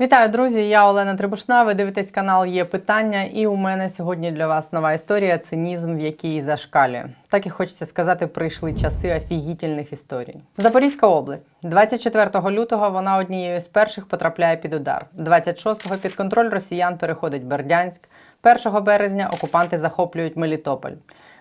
Вітаю, друзі! Я Олена Трибушна. Ви дивитесь канал Є питання, і у мене сьогодні для вас нова історія цинізм, в якій зашкалює. Так і хочеться сказати, прийшли часи офігітельних історій. Запорізька область. 24 лютого вона однією з перших потрапляє під удар. 26-го під контроль росіян переходить Бердянськ. 1 березня окупанти захоплюють Мелітополь.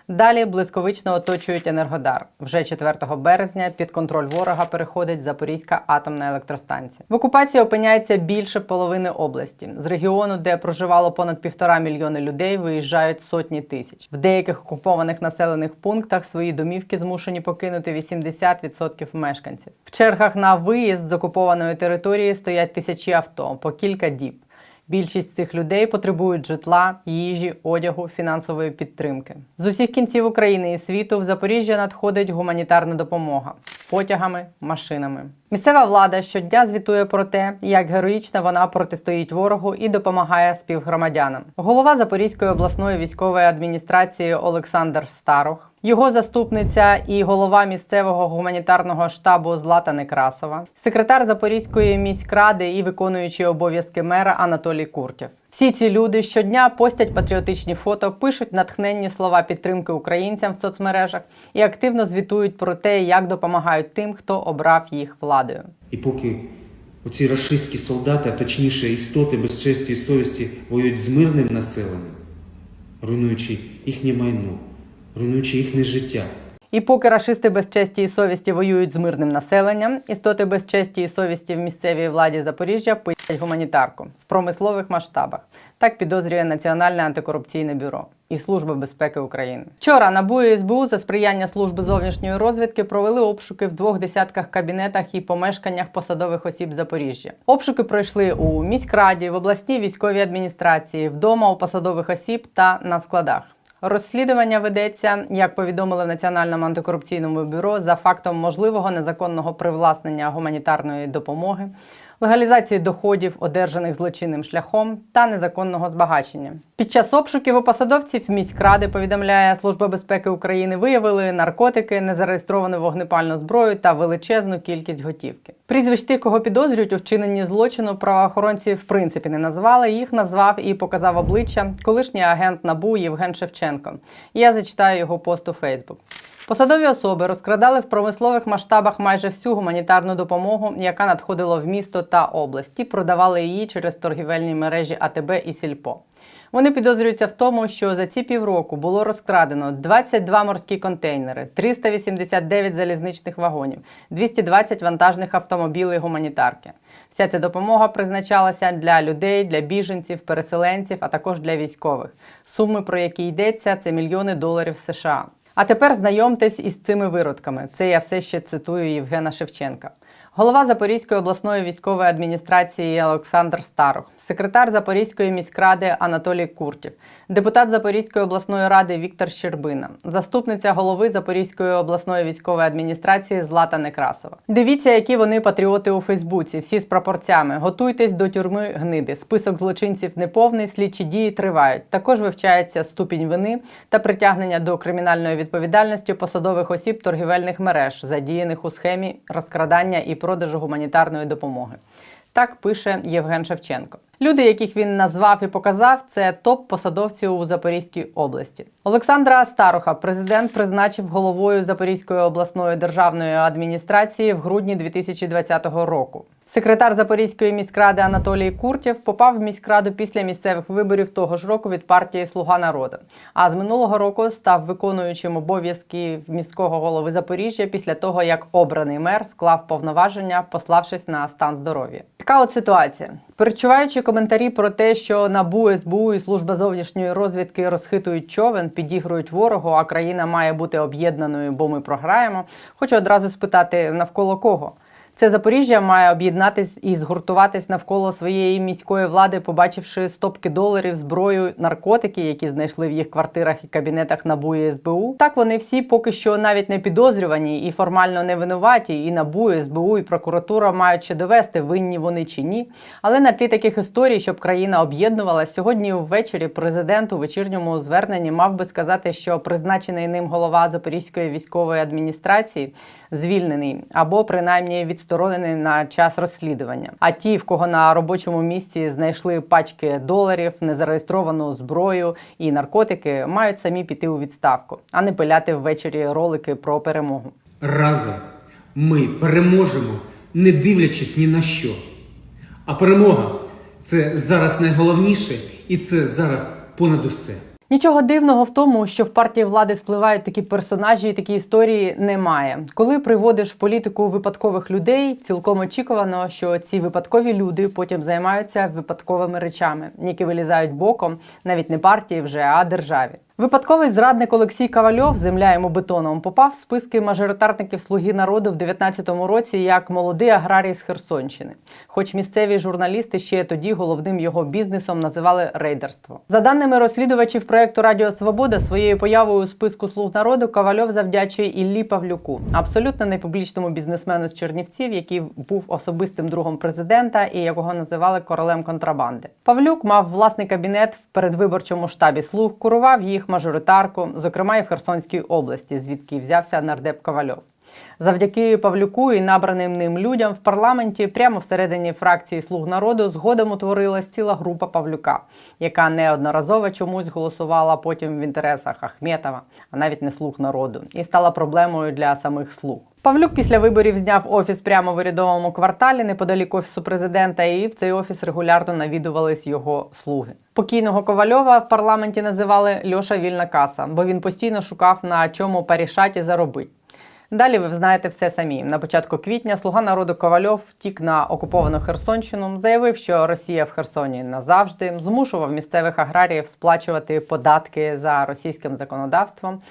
Далі блискавично оточують Енергодар. Вже 4 березня під контроль ворога переходить Запорізька атомна електростанція. В окупації опиняється більше половини області. З регіону, де проживало понад півтора мільйони людей, виїжджають сотні тисяч. В деяких окупованих населених пунктах свої домівки змушені покинути 80% мешканців. В чергах на виїзд з окупованої території стоять тисячі авто по кілька діб. Більшість цих людей потребують житла, їжі, одягу, фінансової підтримки. З усіх кінців України і світу в Запоріжжя надходить гуманітарна допомога потягами, машинами. Місцева влада щодня звітує про те, як героїчно вона протистоїть ворогу і допомагає співгромадянам. Голова Запорізької обласної військової адміністрації Олександр Старох, його заступниця і голова місцевого гуманітарного штабу Злата Некрасова, секретар Запорізької міськради і виконуючий обов'язки мера Анатолій Куртєв. Всі ці люди щодня постять патріотичні фото, пишуть натхненні слова підтримки українцям в соцмережах і активно звітують про те, як допомагають тим, хто обрав їх владою. І поки оці рашистські солдати, а точніше істоти без честі і совісті, воюють з мирним населенням, руйнуючи їхнє майно, руйнуючи їхнє життя. І поки рашисти без честі і совісті воюють з мирним населенням, істоти без честі і совісті в місцевій владі Запоріжжя писять гуманітарку в промислових масштабах. Так підозрює Національне антикорупційне бюро і Служба безпеки України. Вчора НАБУ і СБУ за сприяння служби зовнішньої розвідки провели обшуки в двох десятках кабінетах і помешканнях посадових осіб Запоріжжя. Обшуки пройшли у міськраді, в обласній військовій адміністрації, вдома у посадових осіб та на складах. Розслідування ведеться, як повідомили в Національному антикорупційному бюро, за фактом можливого незаконного привласнення гуманітарної допомоги, легалізації доходів, одержаних злочинним шляхом, та незаконного збагачення. Під час обшуків у посадовців міськради повідомляє Служба безпеки України, виявили наркотики, незареєстровану вогнепальну зброю та величезну кількість готівки. Прізвищ тих, кого підозрюють у вчиненні злочину, правоохоронці в принципі не назвали. Їх назвав і показав обличчя колишній агент НАБУ Євген Шевченко. Я зачитаю його пост у Фейсбук. Посадові особи розкрадали в промислових масштабах майже всю гуманітарну допомогу, яка надходила в місто та область, і продавали її через торгівельні мережі АТБ і Сільпо. Вони підозрюються в тому, що за ці півроку було розкрадено 22 морські контейнери, 389 залізничних вагонів, 220 вантажних автомобілів гуманітарки. Вся ця допомога призначалася для людей, для біженців, переселенців, а також для військових. Суми, про які йдеться, це мільйони доларів США. А тепер знайомтесь із цими виродками. Це я все ще цитую Євгена Шевченка. Голова Запорізької обласної військової адміністрації Олександр Старох, секретар Запорізької міськради Анатолій Куртів, депутат Запорізької обласної ради Віктор Щербина, заступниця голови Запорізької обласної військової адміністрації Злата Некрасова. Дивіться, які вони патріоти у Фейсбуці, всі з пропорцями. Готуйтесь до тюрми гниди. Список злочинців неповний, слідчі дії тривають. Також вивчається ступінь вини та притягнення до кримінальної відповідальності посадових осіб торгівельних мереж, задіяних у схемі розкрадання і продажу гуманітарної допомоги. Так пише Євген Шевченко. Люди, яких він назвав і показав, це топ-посадовці у Запорізькій області. Олександра Староха президент призначив головою Запорізької обласної державної адміністрації в грудні 2020 року. Секретар Запорізької міськради Анатолій Куртєв попав в міськраду після місцевих виборів того ж року від партії Слуга народу. А з минулого року став виконуючим обов'язки міського голови Запоріжжя після того, як обраний мер склав повноваження, пославшись на стан здоров'я. Така от ситуація. Перечуваючи коментарі про те, що НАБУ, СБУ і служба зовнішньої розвідки розхитують човен, підігрують ворогу, а країна має бути об'єднаною, бо ми програємо. Хочу одразу спитати навколо кого. Це Запоріжжя має об'єднатись і згуртуватись навколо своєї міської влади, побачивши стопки доларів, зброю, наркотики, які знайшли в їх квартирах і кабінетах НАБУ і СБУ. Так вони всі поки що навіть не підозрювані і формально не винуваті. І НАБУ, і СБУ, і прокуратура мають ще довести, винні вони чи ні. Але на тлі таких історій, щоб країна об'єднувалася, сьогодні ввечері президент у вечірньому зверненні мав би сказати, що призначений ним голова Запорізької військової адміністрації звільнений або принаймні відсторонений на час розслідування. А ті, в кого на робочому місці знайшли пачки доларів, незареєстровану зброю і наркотики, мають самі піти у відставку, а не пиляти ввечері ролики про перемогу. Разом ми переможемо, не дивлячись ні на що. А перемога це зараз найголовніше, і це зараз понад усе. Нічого дивного в тому, що в партії влади спливають такі персонажі і такі історії немає. Коли приводиш в політику випадкових людей, цілком очікувано, що ці випадкові люди потім займаються випадковими речами, які вилізають боком, навіть не партії вже, а державі. Випадковий зрадник Олексій Ковальов, земля йому бетоном, попав в списки мажоритарників Слуги народу в 19-му році як молодий аграрій з Херсонщини. Хоч місцеві журналісти ще тоді головним його бізнесом називали рейдерство. За даними розслідувачів проекту Радіо Свобода, своєю появою у списку слуг народу Ковальов завдячує Іллі Павлюку, абсолютно непублічному бізнесмену з Чернівців, який був особистим другом президента і якого називали королем контрабанди. Павлюк мав власний кабінет в передвиборчому штабі слуг, курував їх мажоритарку, зокрема і в Херсонській області, звідки взявся нардеп Ковальов. Завдяки Павлюку і набраним ним людям в парламенті, прямо всередині фракції Слуг народу, згодом утворилась ціла група Павлюка, яка неодноразово чомусь голосувала потім в інтересах Ахметова, а навіть не слуг народу, і стала проблемою для самих слуг. Павлюк після виборів зняв офіс прямо в урядовому кварталі неподалік офісу президента, і в цей офіс регулярно навідувались його слуги. Покійного Ковальова в парламенті називали Льоша Вільна каса, бо він постійно шукав на чому парішаті заробити. Далі ви знаєте все самі. На початку квітня слуга народу Ковальов втік на окуповану Херсонщину, заявив, що Росія в Херсоні назавжди, змушував місцевих аграріїв сплачувати податки за російським законодавством.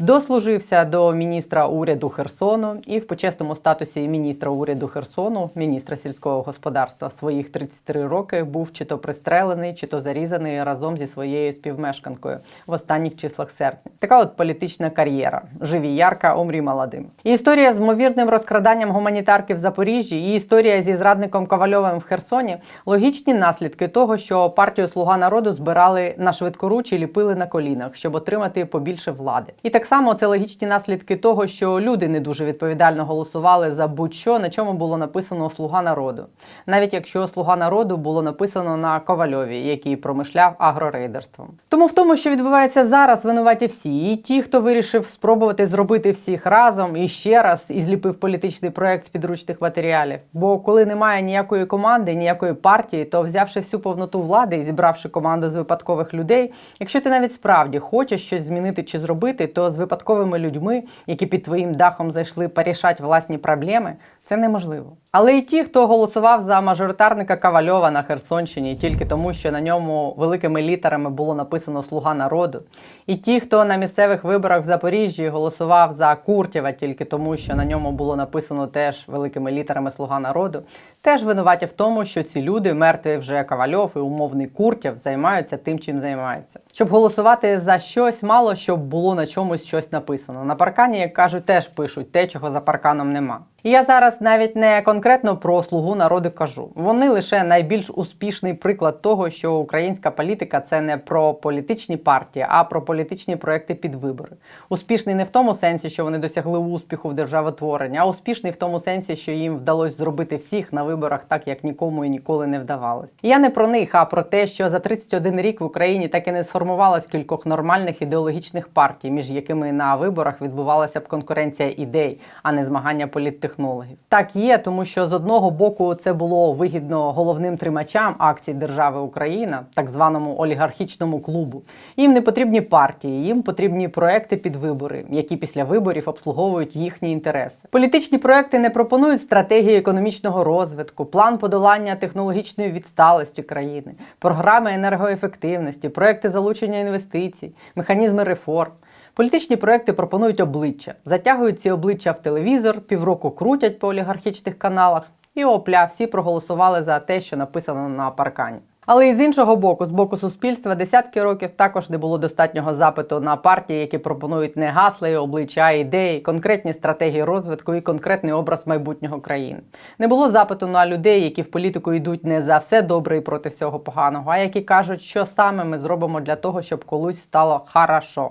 Дослужився до міністра уряду Херсону і в почесному статусі міністра уряду Херсону, міністра сільського господарства, своїх 33 роки був чи то пристрелений, чи то зарізаний разом зі своєю співмешканкою в останніх числах серпня. Така от політична кар'єра. Живі ярка, умрі молодим. І історія з ймовірним розкраданням гуманітарки в Запоріжжі, і історія зі зрадником Ковальовим в Херсоні логічні наслідки того, що партію Слуга народу збирали на швидкоруч і ліпили на колінах, щоб отримати побільше влади. І так само це логічні наслідки того, що люди не дуже відповідально голосували за будь-що, на чому було написано Слуга народу, навіть якщо Слуга народу було написано на Ковальові, який промишляв агрорейдерством. Тому в тому, що відбувається зараз, винуваті всі, і ті, хто вирішив спробувати зробити всіх разом і ще раз і зліпив політичний проект з підручних матеріалів. Бо коли немає ніякої команди, ніякої партії, то взявши всю повноту влади і зібравши команду з випадкових людей, якщо ти навіть справді хочеш щось змінити чи зробити, то з випадковими людьми, які під твоїм дахом зайшли порішати власні проблеми, це неможливо. Але і ті, хто голосував за мажоритарника Кавальова на Херсонщині тільки тому, що на ньому великими літерами було написано Слуга народу, і ті, хто на місцевих виборах в Запоріжжі голосував за Куртєва тільки тому, що на ньому було написано теж великими літерами Слуга народу, теж винуваті в тому, що ці люди, мертві вже Ковальов і умовний Куртєв, займаються тим, чим займаються. Щоб голосувати за щось, мало щоб було на чомусь щось написано. На паркані, як кажуть, теж пишуть те, чого за парканом нема. І я зараз навіть не конкретно про слугу народу кажу. Вони лише найбільш успішний приклад того, що українська політика це не про політичні партії, а про політичні проекти під вибори. Успішний не в тому сенсі, що вони досягли успіху в державотворенні, а успішний в тому сенсі, що їм вдалося зробити всіх на виборах так, як нікому і ніколи не вдавалось. Я не про них, а про те, що за 31 рік в Україні так і не сформувалось кількох нормальних ідеологічних партій, між якими на виборах відбувалася б конкуренція ідей, а не змагання політтехнологів. Так є, тому що з одного боку це було вигідно головним тримачам акцій держави Україна, так званому олігархічному клубу. Їм не потрібні партії, їм потрібні проекти під вибори, які після виборів обслуговують їхні інтереси. Політичні проекти не пропонують стратегії економічного розвитку, план подолання технологічної відсталості країни, програми енергоефективності, проекти залучення інвестицій, механізми реформ. Політичні проекти пропонують обличчя, затягують ці обличчя в телевізор, півроку крутять по олігархічних каналах, і опля, всі проголосували за те, що написано на паркані. Але і з іншого боку, з боку суспільства, десятки років також не було достатнього запиту на партії, які пропонують не гасла і обличчя, а ідеї, конкретні стратегії розвитку і конкретний образ майбутнього країни. Не було запиту на людей, які в політику йдуть не за все добре і проти всього поганого, а які кажуть, що саме ми зробимо для того, щоб колись стало хорошо.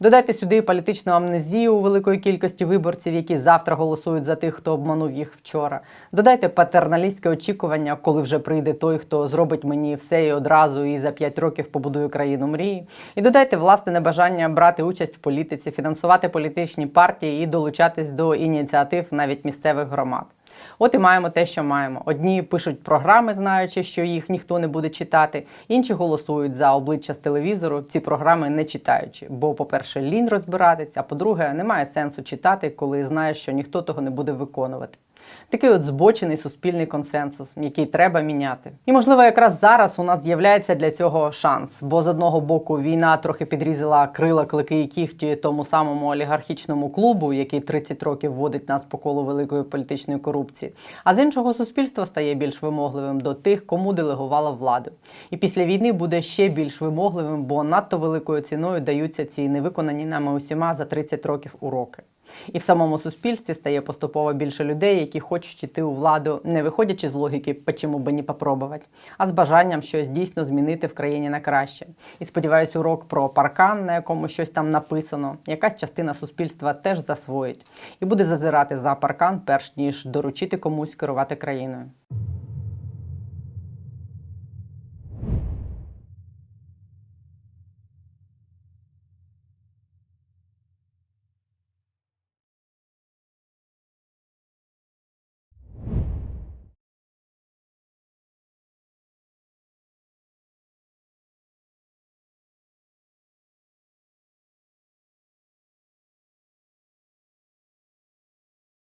Додайте сюди політичну амнезію у великої кількості виборців, які завтра голосують за тих, хто обманув їх вчора. Додайте патерналістське очікування, коли вже прийде той, хто зробить мені все і одразу, і за 5 років побудує країну мрії. І додайте власне небажання брати участь в політиці, фінансувати політичні партії і долучатись до ініціатив навіть місцевих громад. От і маємо те, що маємо. Одні пишуть програми, знаючи, що їх ніхто не буде читати, інші голосують за обличчя з телевізору, ці програми не читаючи. Бо, по-перше, лінь розбиратись, а по-друге, немає сенсу читати, коли знаєш, що ніхто того не буде виконувати. Такий от збочений суспільний консенсус, який треба міняти. І можливо, якраз зараз у нас з'являється для цього шанс. Бо з одного боку війна трохи підрізала крила, клики і кіхті тому самому олігархічному клубу, який 30 років водить нас по колу великої політичної корупції. А з іншого суспільство стає більш вимогливим до тих, кому делегувала владу. І після війни буде ще більш вимогливим, бо надто великою ціною даються ці невиконані нами усіма за 30 років уроки. І в самому суспільстві стає поступово більше людей, які хочуть йти у владу, не виходячи з логіки, почому би не попробувати, а з бажанням щось дійсно змінити в країні на краще. І сподіваюся, урок про паркан, на якому щось там написано, якась частина суспільства теж засвоїть і буде зазирати за паркан, перш ніж доручити комусь керувати країною.